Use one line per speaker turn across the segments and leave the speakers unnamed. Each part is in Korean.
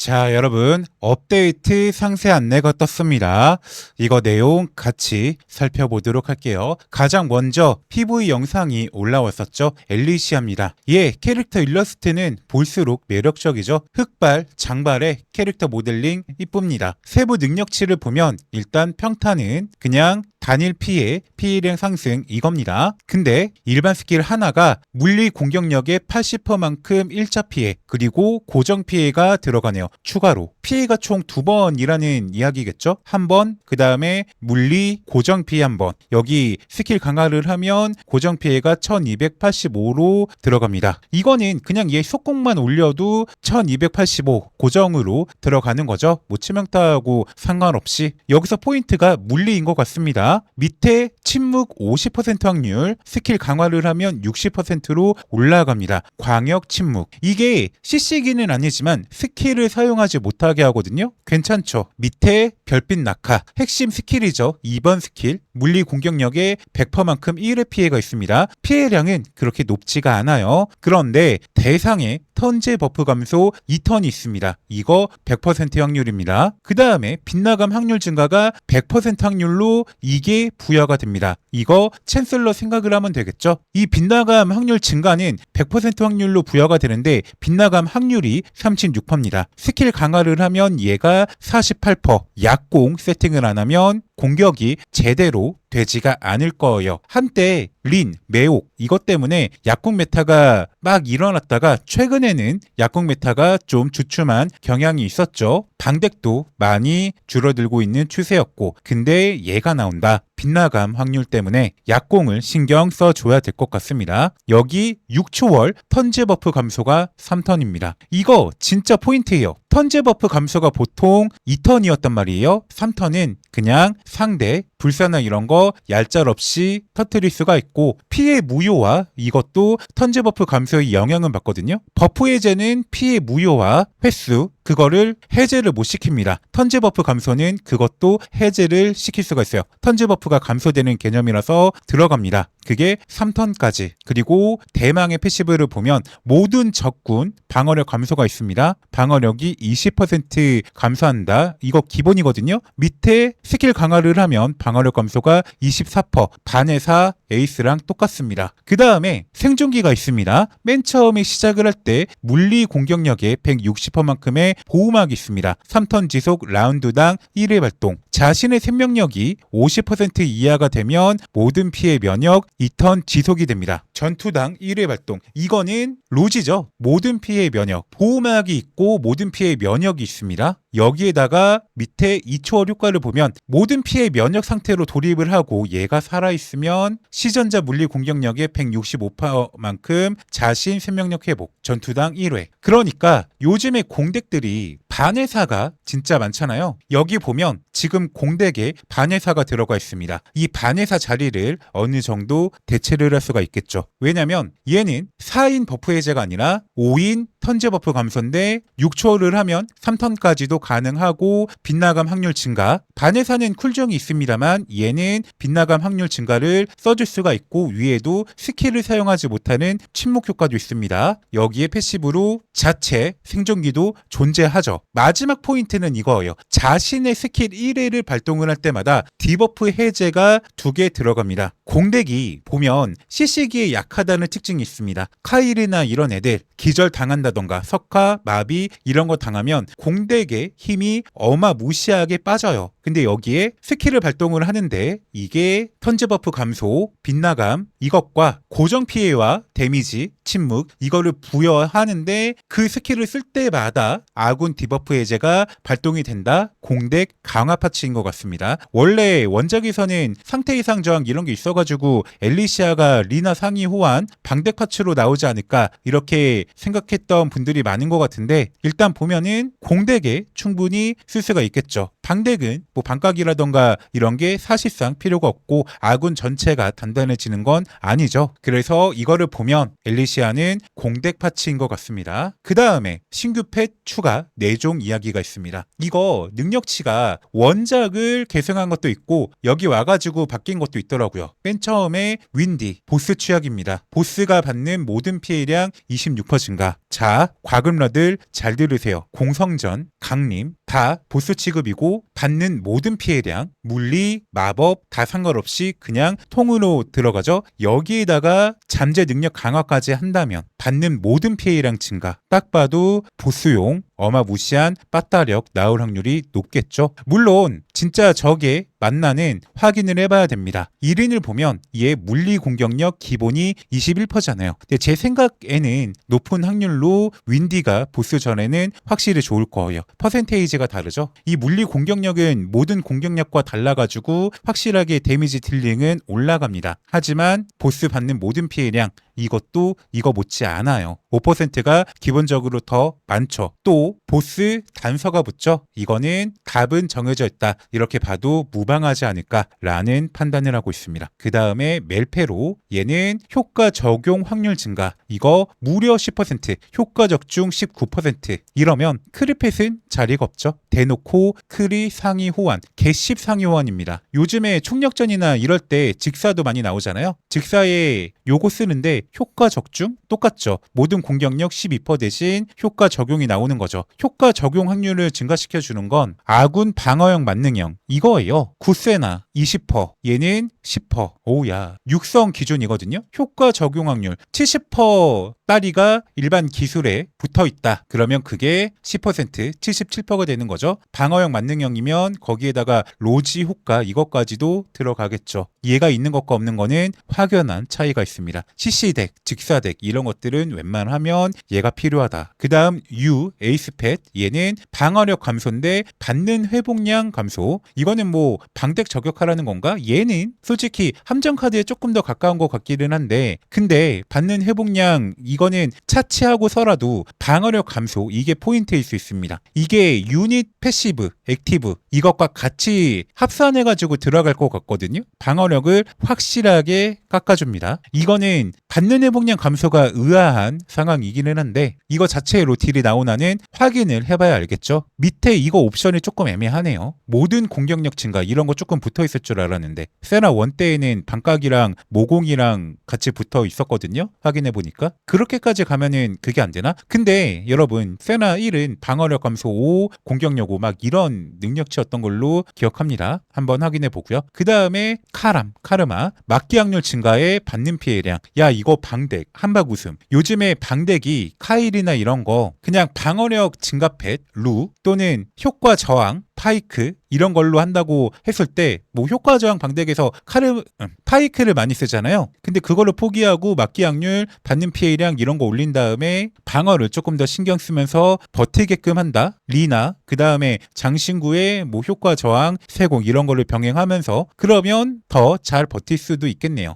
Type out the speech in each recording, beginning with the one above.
자, 여러분, 업데이트 상세 안내가 떴습니다. 이거 내용 같이 살펴보도록 할게요. 가장 먼저 PV 영상이 올라왔었죠. 엘리시아입니다. 예, 캐릭터 일러스트는 볼수록 매력적이죠. 흑발, 장발의 캐릭터 모델링 이쁩니다. 세부 능력치를 보면 일단 평타는 그냥 단일 피해, 피해량 상승 이겁니다. 근데 일반 스킬 하나가 물리 공격력의 80%만큼 1차 피해, 그리고 고정 피해가 들어가네요. 추가로. 피해 가 총 두 번이라는 이야기겠죠? 한 번, 그 다음에 물리 고정 피해 한 번. 여기 스킬 강화를 하면 고정 피해가 1285로 들어갑니다. 이거는 그냥 얘 속공만 올려도 1285 고정으로 들어가는 거죠. 뭐 치명타하고 상관없이. 여기서 포인트가 물리인 것 같습니다. 밑에 침묵 50% 확률, 스킬 강화를 하면 60%로 올라갑니다. 광역 침묵. 이게 CC기는 아니지만 스킬을 사용하지 못하게 하 거든요. 괜찮죠? 밑에 별빛 낙하. 핵심 스킬이죠. 2번 스킬. 물리 공격력에 100%만큼 1의 피해가 있습니다. 피해량은 그렇게 높지가 않아요. 그런데 대상에 턴제 버프 감소 2턴이 있습니다. 이거 100% 확률입니다. 그 다음에 빗나감 확률 증가가 100% 확률로 이게 부여가 됩니다. 이거 챈슬러 생각을 하면 되겠죠? 이 빗나감 확률 증가는 100% 확률로 부여가 되는데 빗나감 확률이 36%입니다. 스킬 강화를 하면 얘가 48%, 약공 세팅을 안 하면 공격이 제대로 되지가 않을 거예요. 한때 린, 매혹 이것 때문에 약국 메타가 막 일어났다가 최근에는 약국 메타가 좀 주춤한 경향이 있었죠. 방덱도 많이 줄어들고 있는 추세였고 근데 얘가 나온다. 빗나감 확률 때문에 약공을 신경 써줘야 될 것 같습니다. 여기 6초월 턴제 버프 감소가 3턴입니다. 이거 진짜 포인트예요. 턴제 버프 감소가 보통 2턴이었단 말이에요. 3턴은 그냥 상대 불사나 이런 거 얄짤 없이 터트릴 수가 있고 피해 무효화 이것도 턴제 버프 감소의 영향을 받거든요. 버프 해제는 피해 무효화 횟수 그거를 해제를 못 시킵니다. 턴제 버프 감소는 그것도 해제를 시킬 수가 있어요. 턴제 버프가 감소되는 개념이라서 들어갑니다. 그게 3턴까지. 그리고 대망의 패시브를 보면 모든 적군 방어력 감소가 있습니다. 방어력이 20% 감소한다. 이거 기본이거든요. 밑에 스킬 강화를 하면 방 어력 감소가 24% 반의 4 에이스랑 똑같습니다. 그 다음에 생존기가 있습니다. 맨 처음에 시작을 할 때 물리 공격력의 160%만큼의 보호막이 있습니다. 3턴 지속 라운드당 1회 발동. 자신의 생명력이 50% 이하가 되면 모든 피해 면역 2턴 지속이 됩니다. 전투당 1회 발동. 이거는 로지죠. 모든 피해 면역. 보호막이 있고 모든 피해 면역이 있습니다. 여기에다가 밑에 2초월 효과를 보면 모든 피해 면역 상태로 돌입을 하고 얘가 살아있으면 시전자 물리 공격력의 165%만큼 자신 생명력 회복, 전투당 1회. 그러니까 요즘에 공덱들이 반해사가 진짜 많잖아요. 여기 보면 지금 공덱에 반해사가 들어가 있습니다. 이 반해사 자리를 어느 정도 대체를 할 수가 있겠죠. 왜냐면 얘는 4인 버프 해제가 아니라 5인 턴제 버프 감소인데 6초를 하면 3턴까지도 가능하고 빗나감 확률 증가. 반해사는 쿨정이 있습니다만 얘는 빗나감 확률 증가를 써줄 수가 있고 위에도 스킬을 사용하지 못하는 침묵 효과도 있습니다. 여기에 패시브로 자체 생존기도 존재하죠. 마지막 포인트는 이거예요. 자신의 스킬 1회를 발동을 할 때마다 디버프 해제가 두 개 들어갑니다. 공덱이 보면 CC기에 약하다는 특징이 있습니다. 카일이나 이런 애들 기절 당한다 던가 석화, 마비 이런 거 당하면 공덱의 힘이 어마무시하게 빠져요. 근데 여기에 스킬을 발동을 하는데 이게 턴제 버프 감소, 빗나감 이것과 고정 피해와 데미지, 침묵 이거를 부여하는데 그 스킬을 쓸 때마다 아군 디버프 해제가 발동이 된다. 공덱 강화 파츠인 것 같습니다. 원래 원작에서는 상태 이상 저항 이런 게 있어가지고 엘리시아가 리나 상위 호환 방덱 파츠로 나오지 않을까 이렇게 생각했던 분들이 많은 것 같은데 일단 보면은 공덱에 충분히 쓸 수가 있겠죠. 방덱은 뭐 반각이라던가 이런 게 사실상 필요가 없고 아군 전체가 단단해지는 건 아니죠. 그래서 이거를 보면 엘리시아는 공덱 파츠인 것 같습니다. 그 다음에 신규 펫 추가 4종 이야기가 있습니다. 이거 능력치가 원작을 계승한 것도 있고 여기 와가지고 바뀐 것도 있더라고요. 맨 처음에 윈디 보스 취약입니다. 보스가 받는 모든 피해량 26% 증가. 자, 과금러들 잘 들으세요. 공성전, 강림 다 보스 취급이고 받는 모든 피해량, 물리, 마법 다 상관없이 그냥 통으로 들어가죠. 여기에다가 잠재 능력 강화까지 한다면 받는 모든 피해량 증가. 딱 봐도 보스용 어마무시한 빠따력 나올 확률이 높겠죠. 물론 진짜 적에 만나는 확인을 해봐야 됩니다. 1인을 보면 얘 물리 공격력 기본이 21%잖아요. 근데 제 생각에는 높은 확률로 윈디가 보스 전에는 확실히 좋을 거예요. 퍼센테이지가 다르죠. 이 물리 공격력은 모든 공격력과 달라가지고 확실하게 데미지 딜링은 올라갑니다. 하지만 보스 받는 모든 피해량 이것도 이거 못지 않아요. 5%가 기본적으로 더 많죠. 또 보스 단서가 붙죠. 이거는 답은 정해져 있다. 이렇게 봐도 무방하지 않을까라는 판단을 하고 있습니다. 그 다음에 멜페로 얘는 효과 적용 확률 증가. 이거 무려 10%, 효과 적중 19%. 이러면 크리펫은 자리가 없죠. 대놓고 크리 상위 호환, 개십 상위 호환입니다. 요즘에 총력전이나 이럴 때 직사도 많이 나오잖아요. 직사에 요거 쓰는데 효과 적중 똑같죠. 모든 공격력 12% 대신 효과 적용이 나오는 거죠. 효과 적용 확률을 증가시켜 주는 건 아군 방어형 만능형 이거예요. 구세나 20% 얘는 10% 오야 육성 기준이거든요. 효과 적용 확률 70% 딸이가 일반 기술에 붙어 있다. 그러면 그게 10% 77%가 되는 거죠. 방어형 만능형이면 거기에다가 로지 효과 이것까지도 들어가겠죠. 얘가 있는 것과 없는 거는 확연한 차이가 있습니다. CC덱, 직사덱 이런 것들은 웬만하면 얘가 필요하다. 그 다음 U, 에이스펫 얘는 방어력 감소인데 받는 회복량 감소 이거는 뭐 방덱 저격하라는 건가? 얘는 솔직히 함정 카드에 조금 더 가까운 것 같기는 한데 근데 받는 회복량 이 거는 차치하고서라도 방어력 감소 이게 포인트일 수 있습니다. 이게 유닛 패시브, 액티브 이것과 같이 합산해 가지고 들어갈 것 같거든요. 방어력을 확실하게 깎아줍니다. 이거는 받는 회복량 감소가 의아한 상황이기는 한데 이거 자체로 딜이 나오나는 확인을 해봐야 알겠죠. 밑에 이거 옵션이 조금 애매하네요. 모든 공격력 증가 이런 거 조금 붙어 있을 줄 알았는데 세나 원 때에는 반각이랑 모공이랑 같이 붙어 있었거든요. 확인해 보니까 그렇게 까지 가면은 그게 안 되나? 근데 여러분 세나 1은 방어력 감소 5, 공격력 5 막 이런 능력치였던 걸로 기억합니다. 한번 확인해 보고요. 그 다음에 카람, 카르마, 막기 확률 증가에 받는 피해량. 야 이거 방덱, 한박 웃음. 요즘에 방덱이 카일이나 이런 거 그냥 방어력 증가펫, 루 또는 효과 저항, 파이크 이런 걸로 한다고 했을 때 뭐 효과 저항 방덱에서 카르 음, 파이크를 많이 쓰잖아요. 근데 그걸로 포기하고 막기 확률, 받는 피해량 이런 거 올린 다음에 방어를 조금 더 신경 쓰면서 버티게끔 한다. 리나 그 다음에 장신구의 뭐 효과 저항, 세공 이런 걸로 병행하면서 그러면 더 잘 버틸 수도 있겠네요.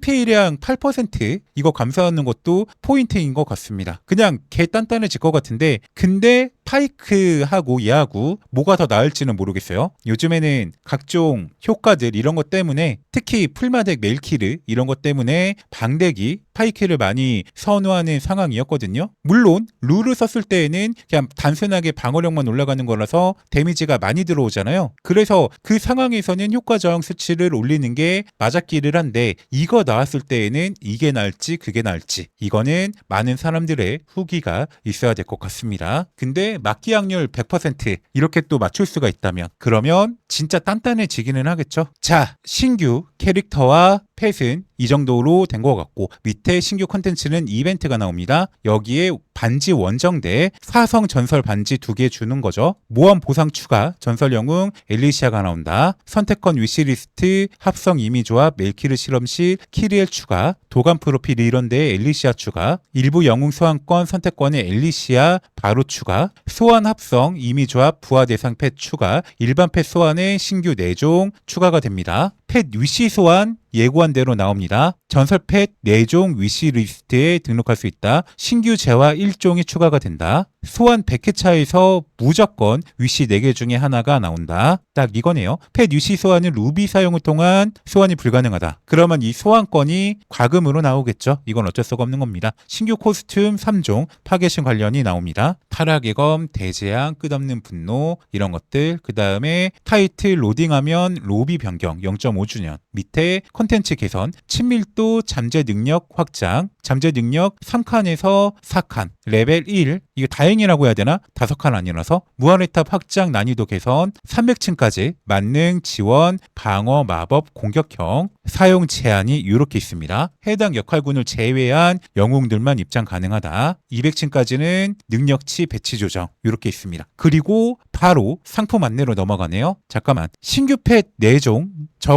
피해량 8% 이거 감소하는 것도 포인트인 것 같습니다. 그냥 개 단단해질 것 같은데 근데 파이크하고 얘하고 뭐가 더 나을지는 모르겠어요. 요즘에는 각종 효과들 이런 것 때문에 특히 풀마덱 멜키르 이런 것 때문에 방덱이 파이크를 많이 선호하는 상황이었거든요. 물론 룰을 썼을 때에는 그냥 단순하게 방어력만 올라가는 거라서 데미지가 많이 들어오잖아요. 그래서 그 상황에서는 효과 저항 수치를 올리는 게 맞았기를 한데 이거 나왔을 때에는 이게 나을지 그게 나을지 이거는 많은 사람들의 후기가 있어야 될 것 같습니다. 근데 막기 확률 100% 이렇게 또 맞출 수가 있다면 그러면 진짜 단단해지기는 하겠죠. 자, 신규 캐릭터와 펫은 이 정도로 된 것 같고 밑에 신규 컨텐츠는 이벤트가 나옵니다. 여기에 반지 원정대 사성 전설 반지 두 개 주는 거죠. 모험 보상 추가 전설 영웅 엘리시아가 나온다. 선택권 위시리스트 합성 이미 조합 멜키르 실험실 키리엘 추가 도감 프로필 이런데 엘리시아 추가 일부 영웅 소환권 선택권에 엘리시아 바로 추가 소환 합성 이미 조합 부하 대상 펫 추가 일반 펫 소환에 신규 4종 추가가 됩니다. 펫 위시 소환 예고한 대로 나옵니다. 전설 펫 4종 위시 리스트에 등록할 수 있다. 신규 재화 1종이 추가가 된다. 소환 100회 차에서 무조건 위시 4개 중에 하나가 나온다. 딱 이거네요. 펫 위시 소환은 루비 사용을 통한 소환이 불가능하다. 그러면 이 소환권이 과금으로 나오겠죠. 이건 어쩔 수가 없는 겁니다. 신규 코스튬 3종 파괴신 관련이 나옵니다. 타락의 검, 대재앙, 끝없는 분노 이런 것들. 그 다음에 타이틀 로딩하면 로비 변경 0.5 주년. 밑에 컨텐츠 개선, 친밀도 잠재 능력 확장, 잠재 능력 3칸에서 4칸, 레벨 1, 이거 다행이라고 해야 되나? 5칸 아니라서 무한의 탑 확장 난이도 개선, 300층까지 만능, 지원, 방어, 마법, 공격형, 사용 제한이 이렇게 있습니다. 해당 역할군을 제외한 영웅들만 입장 가능하다. 200층까지는 능력치 배치 조정 이렇게 있습니다. 그리고 바로 상품 안내로 넘어가네요. 잠깐만. 신규 펫 4종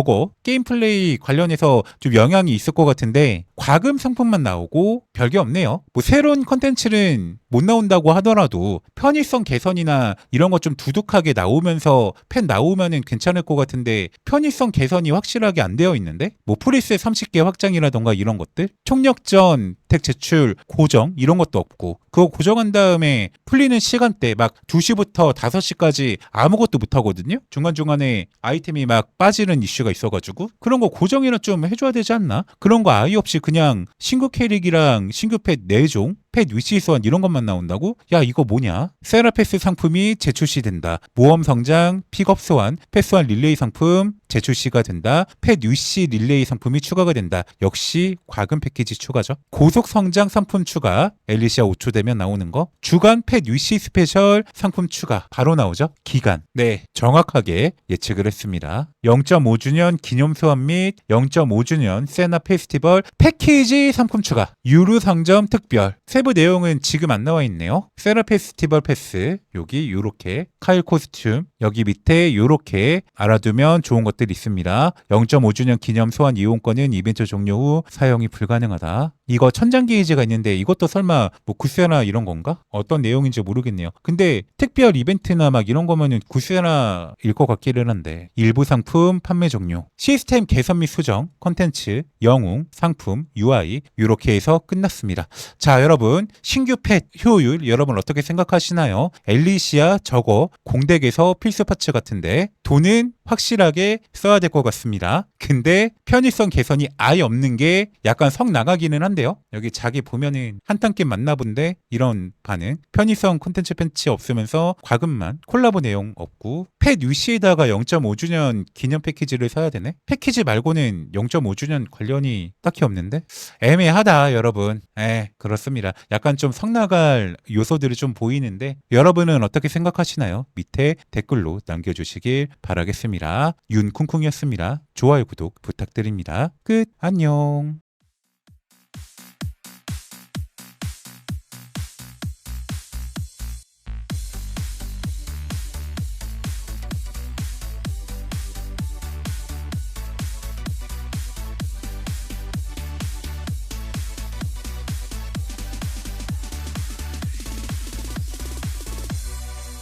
저거 게임 플레이 관련해서 좀 영향이 있을 것 같은데 과금 상품만 나오고 별게 없네요. 뭐 새로운 컨텐츠는 못 나온다고 하더라도 편의성 개선이나 이런 거좀 두둑하게 나오면서 펜 나오면은 괜찮을 것 같은데 편의성 개선이 확실하게 안 되어 있는데 뭐 프리스 30개 확장이라던가 이런 것들 총력전 택 제출 고정 이런 것도 없고 그거 고정한 다음에 풀리는 시간대 막 2시부터 5시까지 아무것도 못 하거든요. 중간중간에 아이템이 막 빠지는 이슈가 있어 가지고 그런 거 고정이나 좀 해줘야 되지 않나? 그런 거 아예 없이 그냥 신규 캐릭이랑 신규 펫 4종 펫 위치 소환 이런 것만 나온다고? 야 이거 뭐냐? 세라패스 상품이 재출시된다. 모험 성장, 픽업 소환, 펫 소환 릴레이 상품 재출시가 된다. 펫 위시 릴레이 상품이 추가가 된다. 역시 과금 패키지 추가죠. 고속 성장 상품 추가, 엘리시아 5초 되면 나오는 거. 주간 펫 위시 스페셜 상품 추가 바로 나오죠. 기간. 네, 정확하게 예측을 했습니다. 0.5주년 기념 소환 및 0.5주년 세나 페스티벌 패키지 상품 추가. 유루 상점 특별. 세부 내용은 지금 안 나와 있네요. 세라 페스티벌 패스 여기 요렇게 카일 코스튬 여기 밑에 요렇게 알아두면 좋은 것들 있습니다. 0.5주년 기념 소환 이용권은 이벤트 종료 후 사용이 불가능하다. 이거 천장 게이지가 있는데 이것도 설마 뭐 구세나 이런 건가? 어떤 내용인지 모르겠네요. 근데 특별 이벤트나 막 이런 거면은 구세나일 것 같기는 한데 일부 상품 판매 종료 시스템 개선 및 수정 컨텐츠 영웅 상품 UI 이렇게 해서 끝났습니다. 자 여러분 신규 펫 효율 여러분 어떻게 생각하시나요? 엘리시아 저거 공덱에서 필수 파츠 같은데 돈은 확실하게 써야 될 것 같습니다. 근데 편의성 개선이 아예 없는 게 약간 성 나가기는 한데요. 여기 자기 보면은 한탄게임 맞나 본데 이런 반응. 편의성 콘텐츠 팬치 없으면서 과금만 콜라보 내용 없고 펫 유시에다가 0.5주년 기념 패키지를 사야 되네. 패키지 말고는 0.5주년 관련이 딱히 없는데 애매하다 여러분. 에 그렇습니다. 약간 좀 성 나갈 요소들이 좀 보이는데 여러분은 어떻게 생각하시나요? 밑에 댓글로 남겨주시길 바라겠습 니다. 윤쿵쿵이었습니다. 좋아요 구독 부탁드립니다. 끝 안녕.